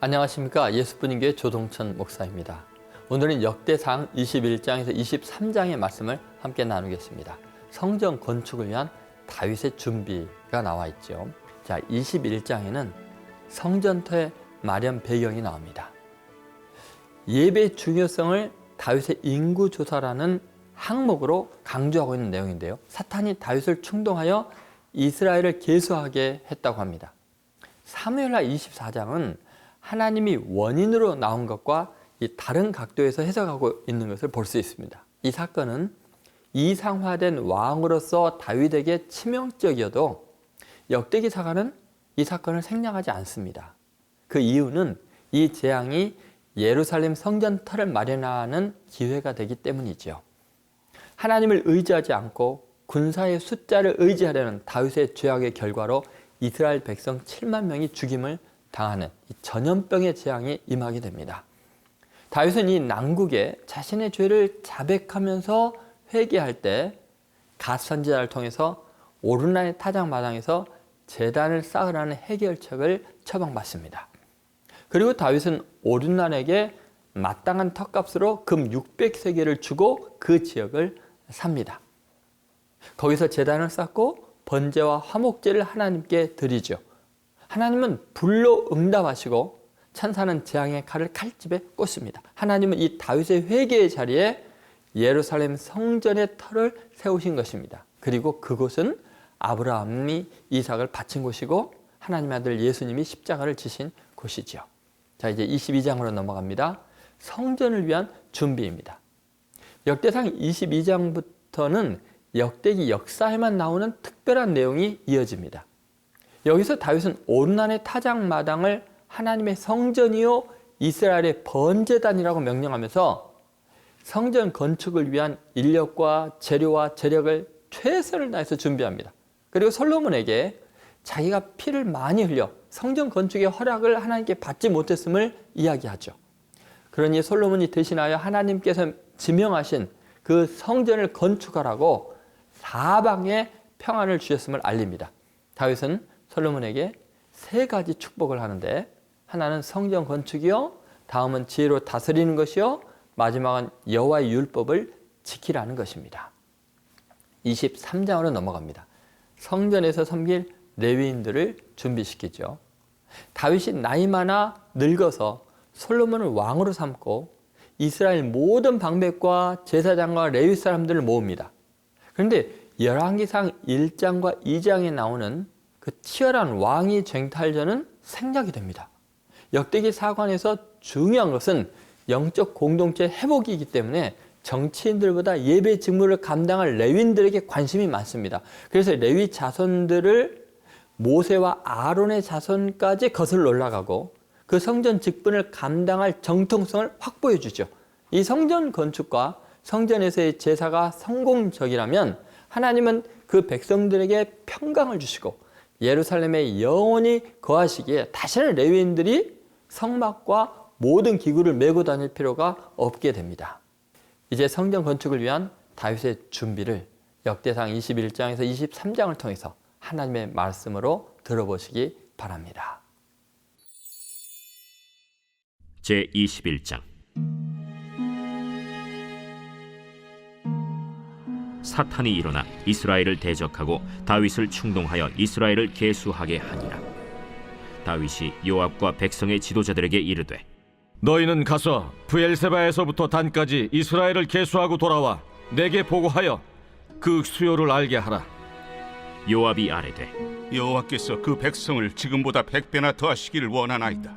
안녕하십니까 예수분인교회 조동천 목사입니다. 오늘은 역대상 21장에서 23장의 말씀을 함께 나누겠습니다. 성전 건축을 위한 다윗의 준비가 나와 있죠. 자, 21장에는 성전터의 마련 배경이 나옵니다. 예배의 중요성을 다윗의 인구 조사라는 항목으로 강조하고 있는 내용인데요. 사탄이 다윗을 충동하여 이스라엘을 계수하게 했다고 합니다. 사무엘하 24장은 하나님이 원인으로 나온 것과 다른 각도에서 해석하고 있는 것을 볼 수 있습니다. 이 사건은 이상화된 왕으로서 다윗에게 치명적이어도 역대기사가는 이 사건을 생략하지 않습니다. 그 이유는 이 재앙이 예루살렘 성전터를 마련하는 기회가 되기 때문이죠. 하나님을 의지하지 않고 군사의 숫자를 의지하려는 다윗의 죄악의 결과로 이스라엘 백성 7만 명이 죽임을 당하는 전염병의 재앙이 임하게 됩니다. 다윗은 이 난국에 자신의 죄를 자백하면서 회개할 때 갓 선지자를 통해서 오르나의 타작 마당에서 재단을 쌓으라는 해결책을 처방받습니다. 그리고 다윗은 오르난에게 마땅한 턱값으로 금 600세계를 주고 그 지역을 삽니다. 거기서 재단을 쌓고 번제와 화목제를 하나님께 드리죠. 하나님은 불로 응답하시고 천사는 재앙의 칼을 칼집에 꽂습니다. 하나님은 이 다윗의 회개의 자리에 예루살렘 성전의 터를 세우신 것입니다. 그리고 그곳은 아브라함이 이삭을 바친 곳이고 하나님의 아들 예수님이 십자가를 지신 곳이죠. 자, 이제 22장으로 넘어갑니다. 성전을 위한 준비입니다. 역대상 22장부터는 역대기 역사에만 나오는 특별한 내용이 이어집니다. 여기서 다윗은 온난의 타작마당을 하나님의 성전이요 이스라엘의 번제단이라고 명령하면서 성전 건축을 위한 인력과 재료와 재력을 최선을 다해서 준비합니다. 그리고 솔로몬에게 자기가 피를 많이 흘려 성전 건축의 허락을 하나님께 받지 못했음을 이야기하죠. 그러니 솔로몬이 대신하여 하나님께서 지명하신 그 성전을 건축하라고 사방에 평안을 주셨음을 알립니다. 다윗은 솔로몬에게 세 가지 축복을 하는데 하나는 성전 건축이요, 다음은 지혜로 다스리는 것이요, 마지막은 여호와의 율법을 지키라는 것입니다. 23장으로 넘어갑니다. 성전에서 섬길 레위인들을 준비시키죠. 다윗이 나이 많아 늙어서 솔로몬을 왕으로 삼고 이스라엘 모든 방백과 제사장과 레위 사람들을 모읍니다. 그런데 열왕기상 1장과 2장에 나오는 그 치열한 왕위 쟁탈전은 생략이 됩니다. 역대기 사관에서 중요한 것은 영적 공동체 회복이기 때문에 정치인들보다 예배 직무를 감당할 레윈들에게 관심이 많습니다. 그래서 레위 자손들을 모세와 아론의 자손까지 거슬러 올라가고 그 성전 직분을 감당할 정통성을 확보해 주죠. 이 성전 건축과 성전에서의 제사가 성공적이라면 하나님은 그 백성들에게 평강을 주시고 예루살렘에 영원히 거하시기에 다시는 레위인들이 성막과 모든 기구를 메고 다닐 필요가 없게 됩니다. 이제 성전 건축을 위한 다윗의 준비를 역대상 21장에서 23장을 통해서 하나님의 말씀으로 들어보시기 바랍니다. 제 21장 사탄이 일어나 이스라엘을 대적하고 다윗을 충동하여 이스라엘을 계수하게 하니라. 다윗이 요압과 백성의 지도자들에게 이르되 너희는 가서 부엘세바에서부터 단까지 이스라엘을 계수하고 돌아와 내게 보고하여 그 수요를 알게 하라. 요압이 아뢰되 여호와께서 그 백성을 지금보다 백 배나 더하시기를 원하나이다.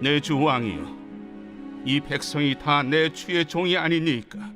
내 주 왕이여, 이 백성이 다 내 주의 종이 아니니까.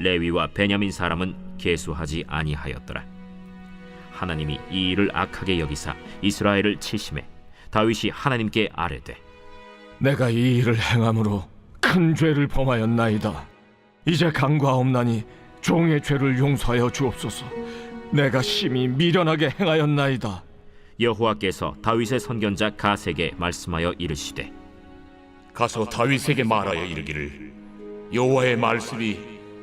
레위와 베냐민 사람은 계수하지 아니하였더라 하나님이 이 일을 악하게 여기사 이스라엘을 치심해 다윗이 하나님께 아뢰되 내가 이 일을 행함으로 큰 죄를 범하였나이다. 이제 강과없나니 종의 죄를 용서하여 주옵소서. 내가 심히 미련하게 행하였나이다. 여호와께서 다윗의 선견자 가세게 말씀하여 이르시되 가서 다윗에게 말하여 이르기를 여호와의 말씀이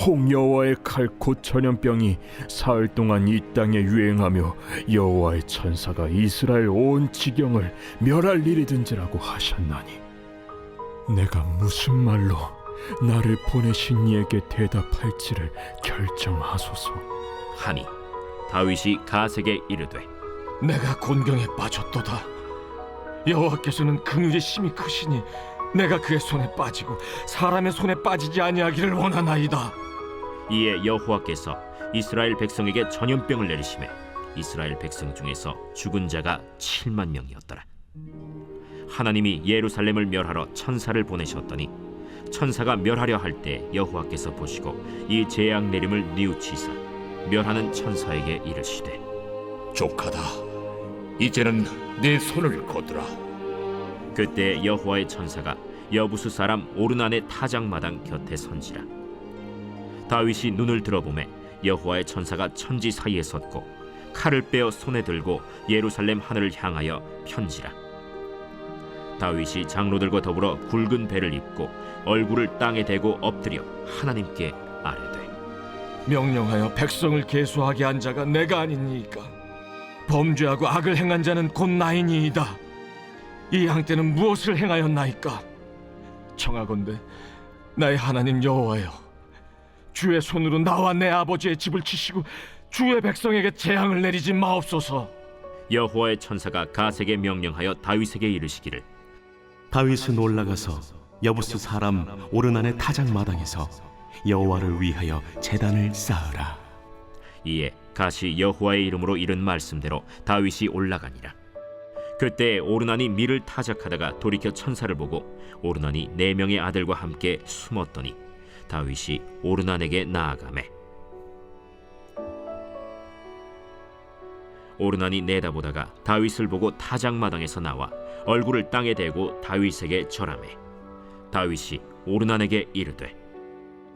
혹 여호와의 칼곧 전염병이 사흘 동안 이 땅에 유행하며 여호와의 천사가 이스라엘 온 지경을 멸할 일이든지라고 하셨나니 내가 무슨 말로 나를 보내신 이에게 대답할지를 결정하소서. 하니 다윗이 가세게 이르되 내가 곤경에 빠졌도다. 여호와께서는 긍휼이 심히 크시니 내가 그의 손에 빠지고 사람의 손에 빠지지 아니하기를 원하나이다. 이에 여호와께서 이스라엘 백성에게 전염병을 내리심에 이스라엘 백성 중에서 죽은 자가 7만 명이었더라. 하나님이 예루살렘을 멸하러 천사를 보내셨더니 천사가 멸하려 할 때 여호와께서 보시고 이 재앙 내림을 뉘우치사 멸하는 천사에게 이르시되 족하다 이제는 내 손을 거두라 그때 여호와의 천사가 여부수 사람 오르난의 타작마당 곁에 선지라 다윗이 눈을 들어보매 여호와의 천사가 천지 사이에 섰고 칼을 빼어 손에 들고 예루살렘 하늘을 향하여 편지라 다윗이 장로들과 더불어 굵은 배를 입고 얼굴을 땅에 대고 엎드려 하나님께 아뢰되 명령하여 백성을 계수하게 한 자가 내가 아니니까 범죄하고 악을 행한 자는 곧 나이니이다. 이 양떼는 무엇을 행하였나이까? 청하건대 나의 하나님 여호와여, 주의 손으로 나와 내 아버지의 집을 치시고 주의 백성에게 재앙을 내리지 마옵소서. 여호와의 천사가 가세게 명령하여 다윗에게 이르시기를 다윗은 올라가서 여부스 사람 오르난의 타작 마당에서 여호와를 위하여 제단을 쌓으라. 이에 가시 여호와의 이름으로 이른 말씀대로 다윗이 올라가니라. 그때 오르난이 밀을 타작하다가 돌이켜 천사를 보고 오르난이 네 명의 아들과 함께 숨었더니 다윗이 오르난에게 나아가매 오르난이 내다보다가 다윗을 보고 타작마당에서 나와 얼굴을 땅에 대고 다윗에게 절하매 다윗이 오르난에게 이르되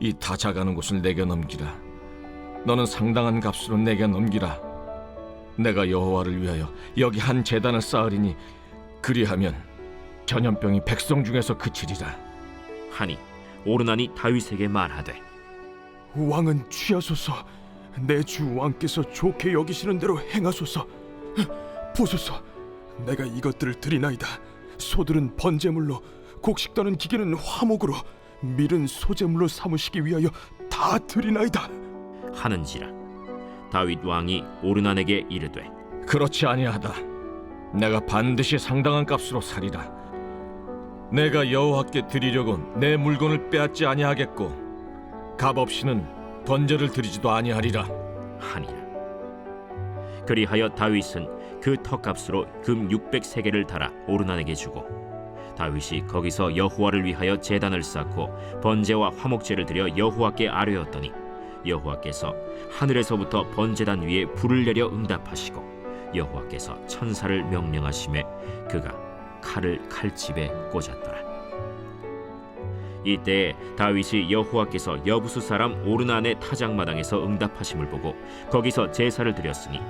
이 타작하는 곳을 내게 넘기라. 너는 상당한 값으로 내게 넘기라. 내가 여호와를 위하여 여기 한 제단을 쌓으리니 그리하면 전염병이 백성 중에서 그치리라. 하니 오르난이 다윗에게 말하되 왕은 취하소서. 내 주 왕께서 좋게 여기시는 대로 행하소서. 보소서. 내가 이것들을 드리나이다. 소들은 번제물로 곡식 떠는 기계는 화목으로 밀은 소제물로 삼으시기 위하여 다 드리나이다. 하는지라 다윗 왕이 오르난에게 이르되 그렇지 아니하다. 내가 반드시 상당한 값으로 사리라. 내가 여호와께 드리려고 내 물건을 빼앗지 아니하겠고 값 없이는 번제를 드리지도 아니하리라. 하니라 그리하여 다윗은 그 턱값으로 금 600세겔을 달아 오르난에게 주고 다윗이 거기서 여호와를 위하여 제단을 쌓고 번제와 화목제를 드려 여호와께 아뢰었더니 여호와께서 하늘에서부터 번제단 위에 불을 내려 응답하시고 여호와께서 천사를 명령하심에 그가 칼을 칼집에 꽂았더라. 이때 다윗이 여호와께서 여부수 사람 오르난의 타작마당에서 응답하심을 보고 거기서 제사를 드렸으니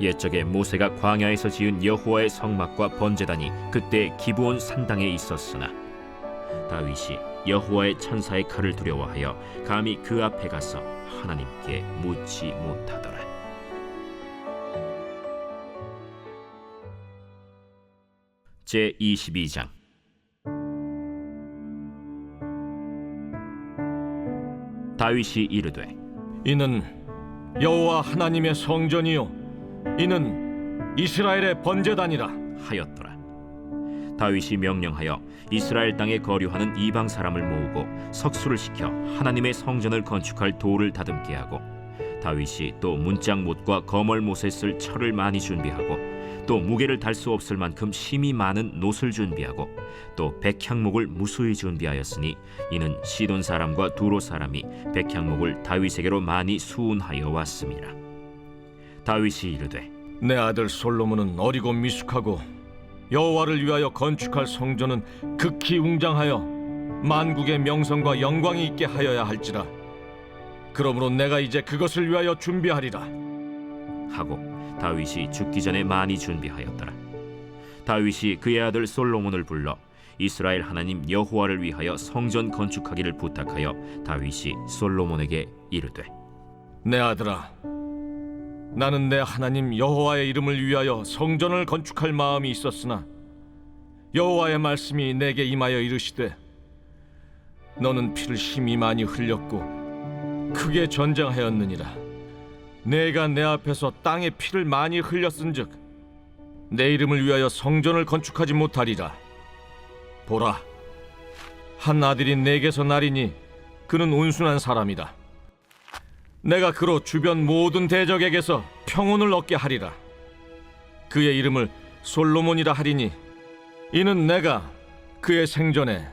옛적에 모세가 광야에서 지은 여호와의 성막과 번제단이 그때 기브온 산당에 있었으나 다윗이 여호와의 천사의 칼을 두려워하여 감히 그 앞에 가서 하나님께 묻지 못하더라. 제 22장 다윗이 이르되 이는 여호와 하나님의 성전이요 이는 이스라엘의 번제단이라. 하였더라. 다윗이 명령하여 이스라엘 땅에 거류하는 이방 사람을 모으고 석수를 시켜 하나님의 성전을 건축할 돌을 다듬게 하고 다윗이 또 문짝 못과 거멀 못에 쓸 철을 많이 준비하고 또 무게를 달 수 없을 만큼 심이 많은 놋을 준비하고 또 백향목을 무수히 준비하였으니 이는 시돈 사람과 두로 사람이 백향목을 다윗에게로 많이 수운하여 왔습니다. 다윗이 이르되 내 아들 솔로몬은 어리고 미숙하고 여호와를 위하여 건축할 성전은 극히 웅장하여 만국의 명성과 영광이 있게 하여야 할지라 그러므로 내가 이제 그것을 위하여 준비하리라 하고 다윗이 죽기 전에 많이 준비하였더라. 다윗이 그의 아들 솔로몬을 불러 이스라엘 하나님 여호와를 위하여 성전 건축하기를 부탁하여 다윗이 솔로몬에게 이르되 내 아들아 나는 내 하나님 여호와의 이름을 위하여 성전을 건축할 마음이 있었으나 여호와의 말씀이 내게 임하여 이르시되 너는 피를 심히 많이 흘렸고 크게 전쟁하였느니라. 내가 내 앞에서 땅에 피를 많이 흘렸은즉 내 이름을 위하여 성전을 건축하지 못하리라. 보라 한 아들이 내게서 나리니 그는 온순한 사람이다 내가 그로 주변 모든 대적에게서 평온을 얻게 하리라. 그의 이름을 솔로몬이라 하리니 이는 내가 그의 생전에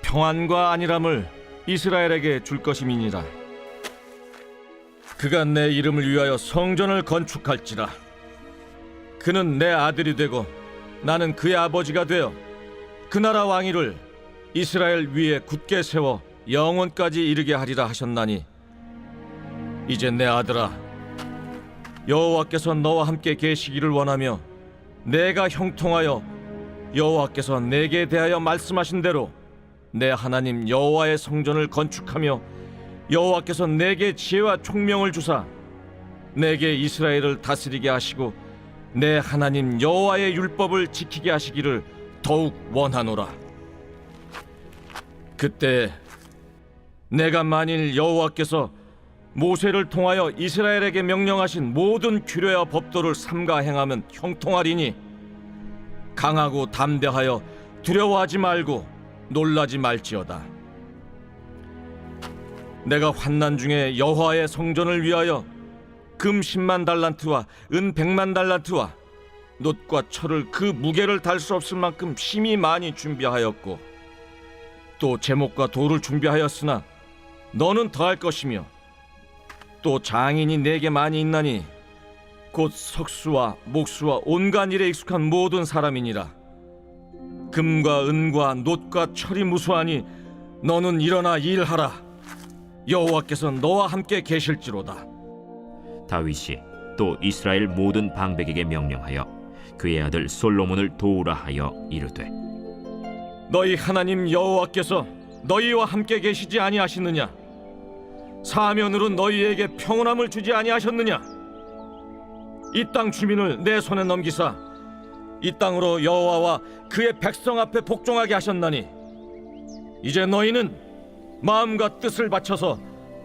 평안과 안일함을 이스라엘에게 줄 것임이니라. 그가 내 이름을 위하여 성전을 건축할지라. 그는 내 아들이 되고 나는 그의 아버지가 되어 그 나라 왕위를 이스라엘 위에 굳게 세워 영원까지 이르게 하리라 하셨나니 이제 내 아들아 여호와께서 너와 함께 계시기를 원하며 내가 형통하여 여호와께서 내게 대하여 말씀하신 대로 내 하나님 여호와의 성전을 건축하며 여호와께서 내게 지혜와 총명을 주사 내게 이스라엘을 다스리게 하시고 내 하나님 여호와의 율법을 지키게 하시기를 더욱 원하노라. 그때 내가 만일 여호와께서 모세를 통하여 이스라엘에게 명령하신 모든 규례와 법도를 삼가 행하면 형통하리니 강하고 담대하여 두려워하지 말고 놀라지 말지어다. 내가 환난 중에 여호와의 성전을 위하여 금 10만 달란트와 은 100만 달란트와 놋과 철을 그 무게를 달 수 없을 만큼 심히 많이 준비하였고 또 제목과 돌을 준비하였으나 너는 더할 것이며 또 장인이 내게 많이 있나니 곧 석수와 목수와 온갖 일에 익숙한 모든 사람이니라. 금과 은과 놋과 철이 무수하니 너는 일어나 일하라. 여호와께서 너와 함께 계실지로다. 다윗이 또 이스라엘 모든 방백에게 명령하여 그의 아들 솔로몬을 도우라 하여 이르되 너희 하나님 여호와께서 너희와 함께 계시지 아니하시느냐 사면으로 너희에게 평온함을 주지 아니하셨느냐? 이 땅 주민을 내 손에 넘기사 이 땅으로 여호와와 그의 백성 앞에 복종하게 하셨나니 이제 너희는 마음과 뜻을 바쳐서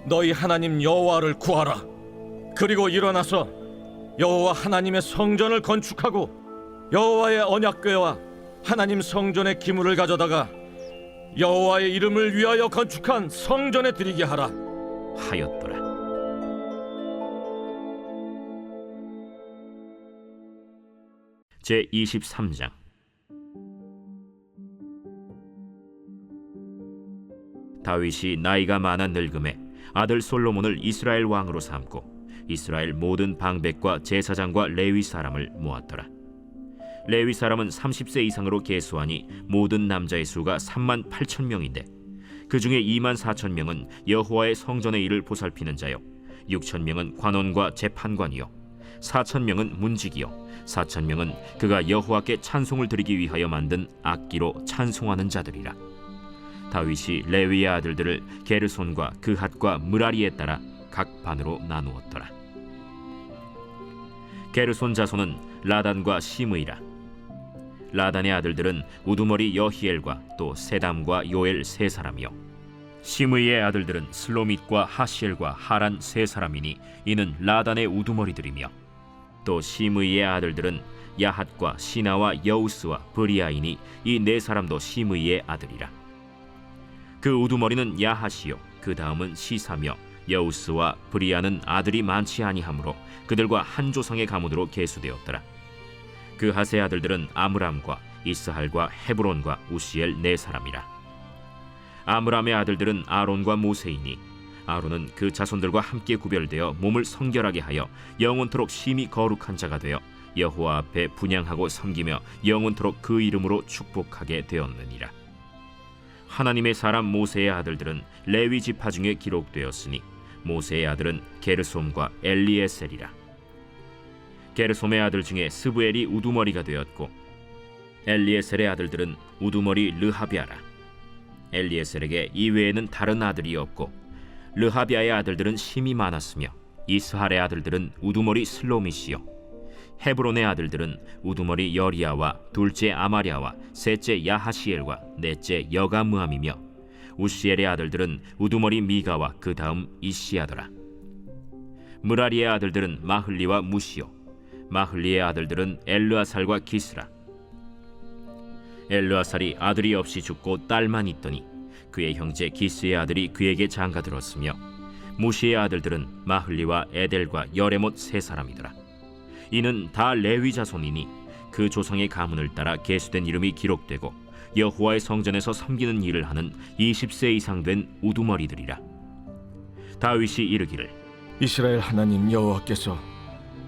너희 하나님 여호와를 구하라. 그리고 일어나서 여호와 하나님의 성전을 건축하고 여호와의 언약궤와 하나님 성전의 기물을 가져다가 여호와의 이름을 위하여 건축한 성전에 드리게 하라 하였더라. 제 23장 다윗이 나이가 많아 늙음에 아들 솔로몬을 이스라엘 왕으로 삼고 이스라엘 모든 방백과 제사장과 레위 사람을 모았더라. 레위 사람은 30세 이상으로 계수하니 모든 남자의 수가 3만 8천 명인데 그 중에 2만 4천 명은 여호와의 성전의 일을 보살피는 자요. 6천 명은 관원과 재판관이요. 4천 명은 문직이요. 4천 명은 그가 여호와께 찬송을 드리기 위하여 만든 악기로 찬송하는 자들이라. 다윗이 레위의 아들들을 게르손과 그핫과 무라리에 따라 각 반으로 나누었더라. 게르손 자손은 라단과 시므이라 라단의 아들들은 우두머리 여히엘과 또 세담과 요엘 세 사람이요. 시므이의 아들들은 슬로밋과 하시엘과 하란 세 사람이니 이는 라단의 우두머리들이며 또 시므이의 아들들은 야핫과 시나와 여우스와 브리아이니 이 네 사람도 시므이의 아들이라. 그 우두머리는 야핫이요. 그 다음은 시사며 여우스와 브리아는 아들이 많지 아니하므로 그들과 한 조상의 가문으로 계수되었더라 그 하세 아들들은 아므람과 이스할과 헤브론과 우시엘 네 사람이라 아므람의 아들들은 아론과 모세이니 아론은 그 자손들과 함께 구별되어 몸을 성결하게 하여 영원토록 심히 거룩한 자가 되어 여호와 앞에 분양하고 섬기며 영원토록 그 이름으로 축복하게 되었느니라. 하나님의 사람 모세의 아들들은 레위 지파 중에 기록되었으니 모세의 아들은 게르솜과 엘리에셀이라. 게르솜의 아들 중에 스브엘이 우두머리가 되었고 엘리에셀의 아들들은 우두머리 르하비아라. 엘리에셀에게 이외에는 다른 아들이 없고 르하비아의 아들들은 심이 많았으며 이스할의 아들들은 우두머리 슬로미시요 헤브론의 아들들은 우두머리 여리야와 둘째 아마랴와 셋째 야하시엘과 넷째 여가무함이며 우시엘의 아들들은 우두머리 미가와 그 다음 이시야더라 무라리의 아들들은 마흘리와 무시요 마흘리의 아들들은 엘르아살과 기스라 엘르아살이 아들이 없이 죽고 딸만 있더니 그의 형제 기스의 아들이 그에게 장가들었으며 무시의 아들들은 마흘리와 에델과 여레못 세 사람이더라. 이는 다 레위 자손이니 그 조상의 가문을 따라 계수된 이름이 기록되고 여호와의 성전에서 섬기는 일을 하는 20세 이상 된 우두머리들이라. 다윗이 이르기를 이스라엘 하나님 여호와께서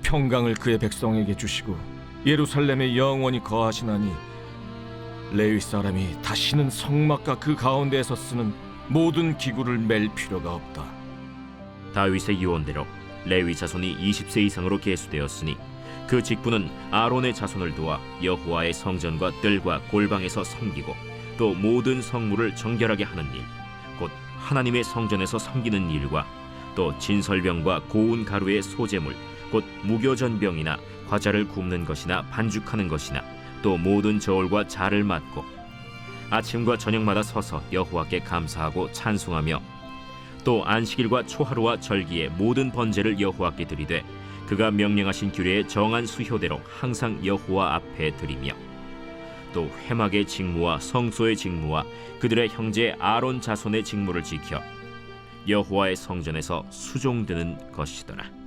평강을 그의 백성에게 주시고 예루살렘에 영원히 거하시나니 레위 사람이 다시는 성막과 그 가운데에서 쓰는 모든 기구를 맬 필요가 없다. 다윗의 유언대로 레위 자손이 20세 이상으로 계수되었으니 그 직분은 아론의 자손을 도와 여호와의 성전과 뜰과 골방에서 섬기고 또 모든 성물을 정결하게 하는 일, 곧 하나님의 성전에서 섬기는 일과 또 진설병과 고운 가루의 소재물, 곧 무교전병이나 과자를 굽는 것이나 반죽하는 것이나 또 모든 저울과 자를 맡고 아침과 저녁마다 서서 여호와께 감사하고 찬송하며 또 안식일과 초하루와 절기의 모든 번제를 여호와께 드리되 그가 명령하신 규례의 정한 수효대로 항상 여호와 앞에 드리며 또 회막의 직무와 성소의 직무와 그들의 형제 아론 자손의 직무를 지켜 여호와의 성전에서 수종드는 것이더라.